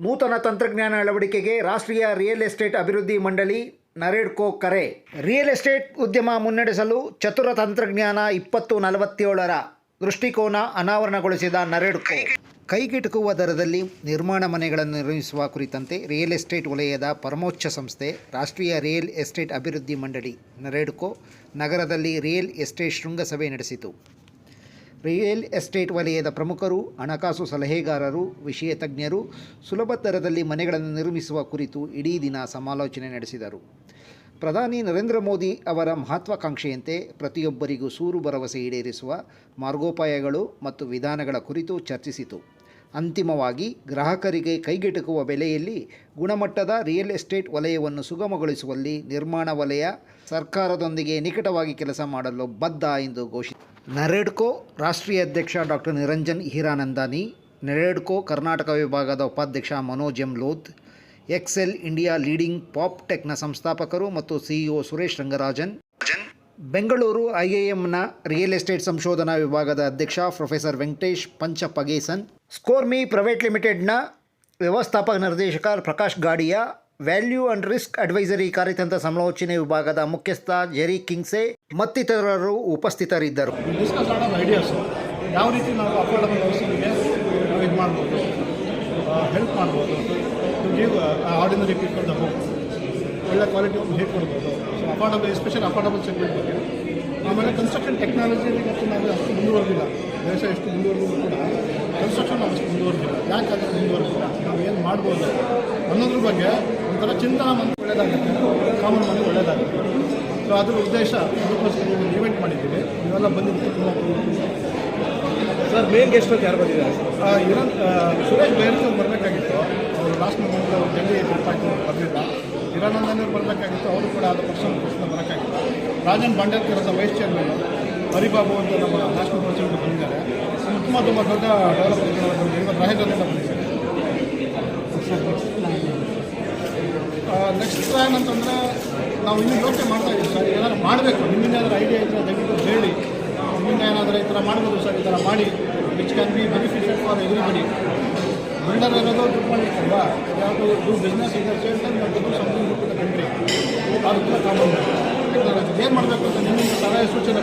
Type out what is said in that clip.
ನೂತನ ತಂತ್ರಜ್ಞಾನ ಅಳವಡಿಕೆಗೆ ರಾಷ್ಟ್ರೀಯ ರಿಯಲ್ ಎಸ್ಟೇಟ್ ಅಭಿವೃದ್ಧಿ ಮಂಡಳಿ ನರೇಡ್ಕೋ ಕರೆ. ರಿಯಲ್ ಎಸ್ಟೇಟ್ ಉದ್ಯಮ ಮುನ್ನಡೆಸಲು ಚತುರ ತಂತ್ರಜ್ಞಾನ ಇಪ್ಪತ್ತು ನಲವತ್ತೇಳರ ದೃಷ್ಟಿಕೋನ ಅನಾವರಣಗೊಳಿಸಿದ ನರೇಡ್ಕೋ. ಕೈಗೆಟುಕುವ ದರದಲ್ಲಿ ನಿರ್ಮಾಣ ಮನೆಗಳನ್ನು ನಿರ್ಮಿಸುವ ಕುರಿತಂತೆ ರಿಯಲ್ ಎಸ್ಟೇಟ್ ವಲಯದ ಪರಮೋಚ್ಚ ಸಂಸ್ಥೆ, ರಾಷ್ಟ್ರೀಯ ರಿಯಲ್ ಎಸ್ಟೇಟ್ ಅಭಿವೃದ್ಧಿ ಮಂಡಳಿ ನರೇಡ್ಕೋ ನಗರದಲ್ಲಿ ರಿಯಲ್ ಎಸ್ಟೇಟ್ ಶೃಂಗಸಭೆ ನಡೆಸಿತು. ರಿಯಲ್ ಎಸ್ಟೇಟ್ ವಲಯದ ಪ್ರಮುಖರು, ಹಣಕಾಸು ಸಲಹೆಗಾರರು, ವಿಷಯ ತಜ್ಞರು ಸುಲಭ ದರದಲ್ಲಿ ಮನೆಗಳನ್ನು ನಿರ್ಮಿಸುವ ಕುರಿತು ಇಡೀ ದಿನ ಸಮಾಲೋಚನೆ ನಡೆಸಿದರು. ಪ್ರಧಾನಿ ನರೇಂದ್ರ ಮೋದಿ ಅವರ ಮಹತ್ವಾಕಾಂಕ್ಷೆಯಂತೆ ಪ್ರತಿಯೊಬ್ಬರಿಗೂ ಸೂರು ಭರವಸೆ ಈಡೇರಿಸುವ ಮಾರ್ಗೋಪಾಯಗಳು ಮತ್ತು ವಿಧಾನಗಳ ಕುರಿತು ಚರ್ಚಿಸಿತು. ಅಂತಿಮವಾಗಿ ಗ್ರಾಹಕರಿಗೆ ಕೈಗೆಟುಕುವ ಬೆಲೆಯಲ್ಲಿ ಗುಣಮಟ್ಟದ ರಿಯಲ್ ಎಸ್ಟೇಟ್ ವಲಯವನ್ನು ಸುಗಮಗೊಳಿಸುವಲ್ಲಿ ನಿರ್ಮಾಣ ವಲಯ ಸರ್ಕಾರದೊಂದಿಗೆ ನಿಕಟವಾಗಿ ಕೆಲಸ ಮಾಡಲು ಬದ್ಧ ಎಂದು ಘೋಷಿಸಿತು ನರೇಡ್ಕೋ ರಾಷ್ಟ್ರೀಯ ಅಧ್ಯಕ್ಷ ಡಾಕ್ಟರ್ ನಿರಂಜನ್ ಹೀರಾನಂದಾನಿ, ನರೇಡ್ಕೋ ಕರ್ನಾಟಕ ವಿಭಾಗದ ಉಪಾಧ್ಯಕ್ಷ Manoj M. Loth, Excel India leading pop ಟೆಕ್ನ ಸಂಸ್ಥಾಪಕರು ಮತ್ತು ಸಿಇಒ ಸುರೇಶ್ ರಂಗರಾಜನ್, ಬೆಂಗಳೂರು ಐಐಎಂನ ರಿಯಲ್ ಎಸ್ಟೇಟ್ ಸಂಶೋಧನಾ ವಿಭಾಗದ ಅಧ್ಯಕ್ಷ professor Venkatesh Panchapagesan, ScoreMe private ಲಿಮಿಟೆಡ್ನ ವ್ಯವಸ್ಥಾಪಕ ನಿರ್ದೇಶಕ Prakash Gadia value and risk advisory ಕಾರ್ಯತಂತ್ರ ಸಮಾಲೋಚನೆ ವಿಭಾಗದ ಮುಖ್ಯಸ್ಥ ಜೆರಿ ಕಿಂಗ್ಸೆ ಮತ್ತಿತರರು ಉಪಸ್ಥಿತರಿದ್ದರು. ಯಾವ ರೀತಿ ನಾವು ಹೆಲ್ಪ್ ಮಾಡ್ಬೋದು ಒಳ್ಳೆ ಕ್ವಾಲಿಟಿ ಒಂದು ಹೇಗೆ ಕೊಡ್ಬೋದು? ಅಫೋರ್ಡಬಲ್ ಎಸ್ಪೆಷಲಿ ಅಫೋರ್ಡಬಲ್ ಸೆಗ್ಮೆಂಟ್ ಬಗ್ಗೆ. ಆಮೇಲೆ ಕನ್ಸ್ಟ್ರಕ್ಷನ್ ಟೆಕ್ನಾಲಜಿಯಲ್ಲಿ ಮತ್ತು ನಾವು ಅಷ್ಟು ಮುಂದುವರೆದಿಲ್ಲ. ದೇಶ ಎಷ್ಟು ಮುಂದುವರೆದಿದ್ರು ಕೂಡ ಕನ್ಸ್ಟ್ರಕ್ಷನ್ ನಾವು ಅಷ್ಟು ಮುಂದುವರೆದಿಲ್ಲ. ಯಾಕೆ ಅದನ್ನು ಮುಂದುವರೆದಿಲ್ಲ? ನಾವು ಏನು ಮಾಡ್ಬೋದು? ಅನ್ನೋದ್ರ ಬಗ್ಗೆ ಒಂಥರ ಚಿಂತನ ಮನೆ ಒಳ್ಳೆಯದಾಗುತ್ತೆ ಕಾಮನ್ ಮನೆ ಒಳ್ಳೆಯದಾಗುತ್ತೆ ಸೊ ಅದ್ರ ಉದ್ದೇಶ ಅದಕ್ಕೋಸ್ಕರ ಒಂದು ಈವೆಂಟ್ ಮಾಡಿದ್ದೀವಿ. ನೀವೆಲ್ಲ ಬಂದಿದ್ದು ತುಂಬ ಸರ್ ಮೇನ್ ಗೆಸ್ಟ್ ಅಂತ ಯಾರು ಬಂದಿದ್ದಾರೆ? ಸುರೇಶ್ ಬೇರೆ ಬರಬೇಕಾಗಿತ್ತು. ಅವರು ಲಾಸ್ಟ್ ಮೂಮೆಂಟ್ ಅವ್ರು ಡೆಲ್ಲಿ ಬರಲಿಲ್ಲ ಹಿರಾನಂದನವ್ರು ಬರಬೇಕಾಗಿತ್ತು, ಅವರು ಕೂಡ ಅದು ಪರ್ಸನ್ ಪರ್ಸನ್ ಬರೋಕ್ಕಾಗಿತ್ತು ರಾಜನ್ ಬಾಂಡೇರ್ಕರ್ ಅಂತ ವೈಸ್ ಚೇರ್ಮನ್ ಹರಿಬಾಬು ಅಂತ ನಮ್ಮ ನ್ಯಾಷನಲ್ ಪ್ರೆಸಿಡೆಂಟ್ ಬಂದಿದ್ದಾರೆ. ತುಂಬ ತುಂಬ ದೊಡ್ಡ ಡೆವಲಪ್ಮೆಂಟ್ ಇವತ್ತು ಬಂದಿದ್ದಾರೆ. ನೆಕ್ಸ್ಟ್ ಪ್ಲ್ಯಾನ್ ಅಂತಂದರೆ ನಾವು ಇನ್ನೂ ಯೋಚನೆ ಮಾಡ್ತಾ ಇದ್ದೀವಿ, ಸರ್. ಏನಾದ್ರು ಮಾಡಬೇಕು. ನಿಮ್ಮಿಂದ ಏನಾದರೂ ಐಡಿಯಾ ಇದ್ದರೆ ದಯವಿಟ್ಟು ಹೇಳಿ. ನಿಮ್ಮಿಂದ ಏನಾದರೂ ಈ ಥರ ಮಾಡ್ಬೋದು, ಸರ್. ಈ ಥರ ಮಾಡಿ. Which can be beneficial for everybody builder ಇರೋದು ದುಡ್ಡು ಮಾಡಲಿಕ್ಕಲ್ವಾ ಯಾವುದು ಡೂ ಬಿಸ್ನೆಸ್ ಇದೆ ಸಮಥಿಂಗ್ ಟು ಕಂಟ್ರಿ ಅದು ಕೂಡ ಕಾಮನ್ ಏನು ಮಾಡಬೇಕು ಅಂತ ನಿಮಗೆ ಸಲಹೆ ಸೂಚನೆ